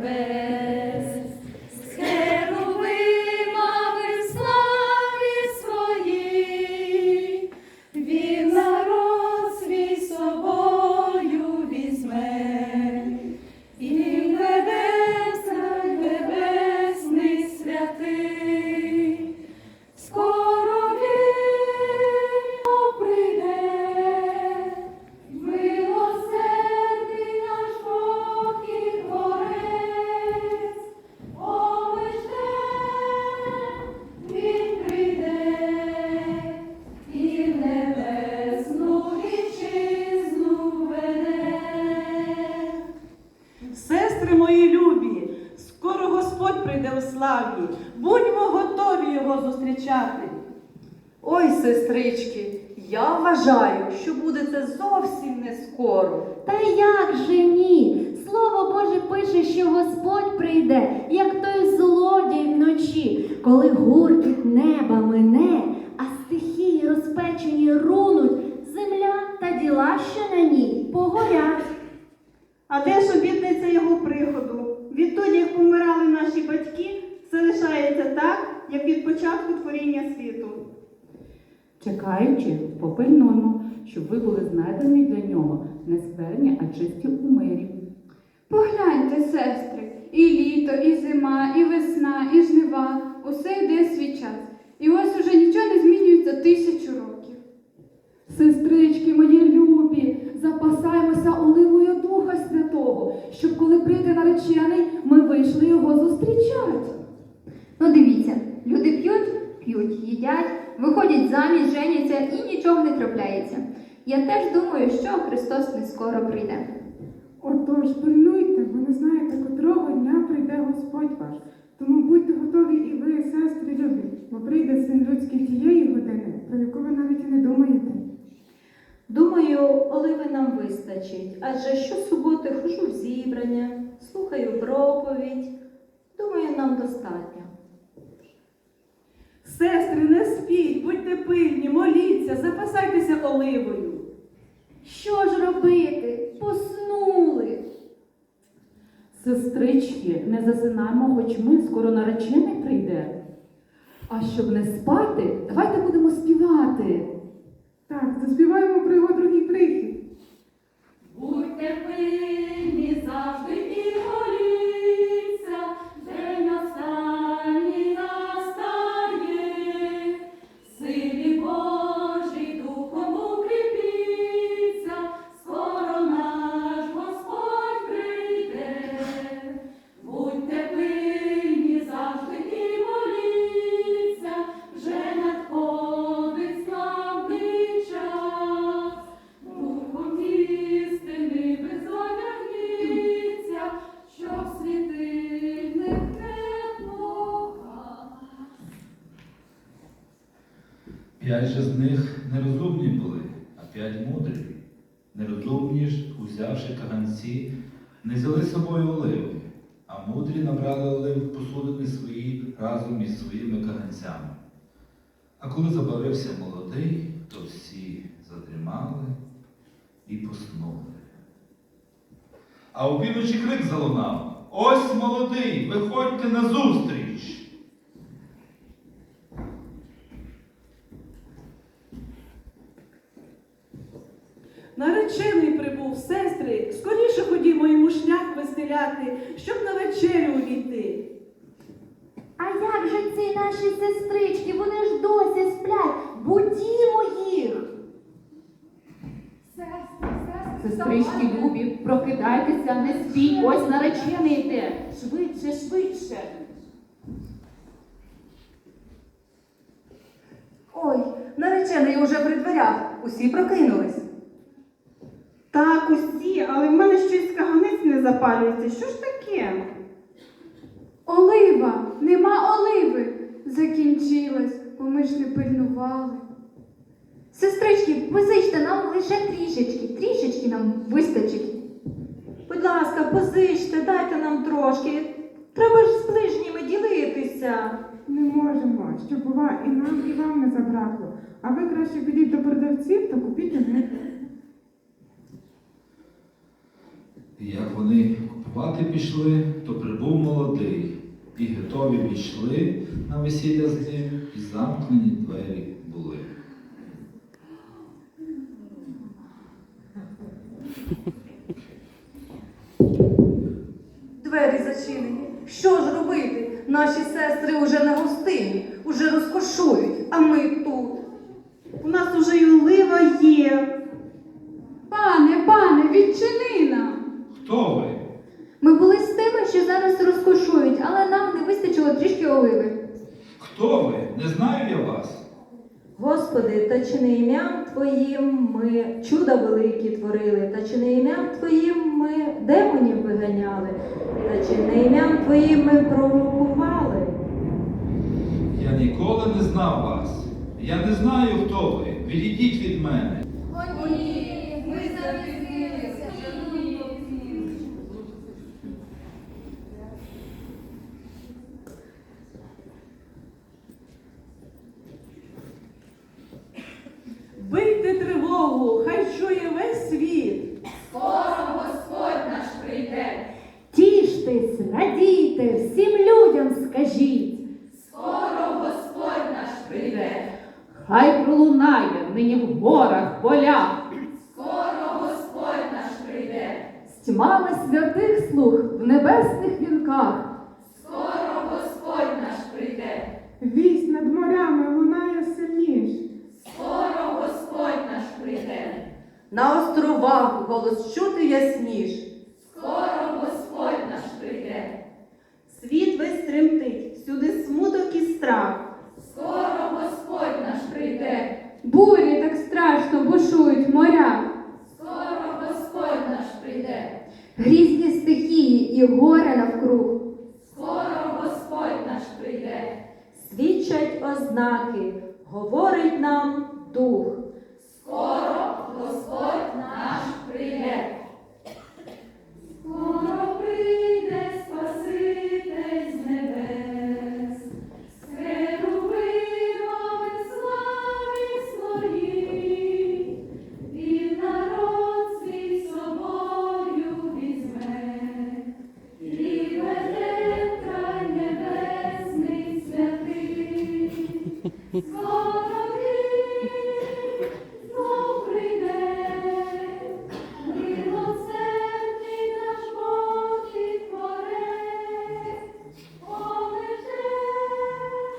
небес, Сестри мої любі, скоро Господь прийде у славі. Будьмо готові його зустрічати. Ой, сестрички, я вважаю, що буде це зовсім не скоро. Та як же ні? Слово Боже пише, що Господь прийде, як той злодій вночі, коли гуркіт неба мине, а стихії розпечені рунуть, земля та діла, що так, як від початку творіння світу. Чекаючи, попильнуємо, щоб ви були знайдені для нього не скверні, а чисті у мирі. Погляньте, сестри, і літо, і зима, і весна, і жнива, усе йде свій час. І ось уже нічого не змінюється тисячу років. Сестрички мої любі, запасаймося оливою Духа Святого, щоб коли прийде наречений, ми вийшли його зустрічати. Ну дивіться, люди п'ють, п'ють, їдять, виходять заміж, женяться і нічого не трапляється. Я теж думаю, що Христос не скоро прийде. Отож, пильнуйте, бо не знаєте, котрого дня прийде Господь ваш. Тому будьте готові і ви, сестри любі, бо прийде син людський тієї години, про яку ви навіть і не думаєте. Думаю, оливи нам вистачить, адже щосуботи хожу в зібрання, слухаю проповідь. Думаю, нам достатньо. Сестри, не спіть, будьте пильні, моліться, запасайтеся оливою. Що ж робити? Поснули. Сестрички, не засинаймо, хоч ми скоро наречений прийде. А щоб не спати, давайте будемо співати. Так, заспіваємо про його другий прихід. Же з них нерозумні були, а п'ять мудрі. Нерозумні ж, узявши каганці, не взяли з собою оливи, а мудрі набрали олив посудини свої разом із своїми каганцями. А коли забавився молодий, то всі задрімали і поснули. А у півночі крик залунав: Ось молодий, виходьте на Наречений прибув, сестри, скоріше ходімо йому шлях вистеляти, щоб на вечерю увійти. А як же ці наші сестрички? Вони ж досі сплять. Будімо їх. Сестри, сестри, Сестрички любі, прокидайтеся, не спіть, ось наречений йде. Швидше, швидше. Ой, наречений уже при дверях. Усі прокинулись. Так, усі, але в мене щось каганець не запалюється. Що ж таке? Олива, нема оливи. Закінчилась, бо ми ж не пильнували. Сестрички, позичте нам лише трішечки, трішечки нам вистачить. Будь ласка, позичте, дайте нам трошки. Треба ж з ближніми ділитися. Не можемо, щоб бува і нам, і вам не забракло. А ви краще підіть до продавців та купіть у них. Купувати пішли, то при був молодий, і готові війшли на весілля з ним, і замкнені двері були. Двері зачинені. Що ж робити? Наші сестри уже не гостині, уже розкошують, а ми тут. У нас уже й олива є. Пане, пане, відчини нам. Хто ви? Ми були з тими, що зараз розкошують, але нам не вистачило трішки оливи. Хто ви? Не знаю я вас. Господи, та чи не ім'ям Твоїм ми чуда великі творили, та чи не ім'ям Твоїм ми демонів виганяли, та чи не ім'ям Твоїм ми пророкували. Я ніколи не знав вас. Я не знаю, хто ви. Відійдіть від мене. Бийте тривогу, хай чує весь світ. Скоро Господь наш прийде. Тіштесь, радійте, всім людям скажіть. Скоро Господь наш прийде. Хай пролунає нині в горах, полях. скоро Господь наш З тьмами святих слуг в небесних вінках. Скоро Господь наш прийде. Вість над морями лунає На островах голос чути ясніш. Світ весь тремтить, всюди смуток і страх. Скоро Господь наш прийде. Бурі так страшно бушують в морях. Грізні стихії і горе навкруг. Скоро Господь наш прийде. Свідчать ознаки, говорить нам дух. Господь наш прийде. Скоро прийде Спаситель з небес, скерувином слави своїй, Він народ собою візьме, і веде край небесний святий. Скоро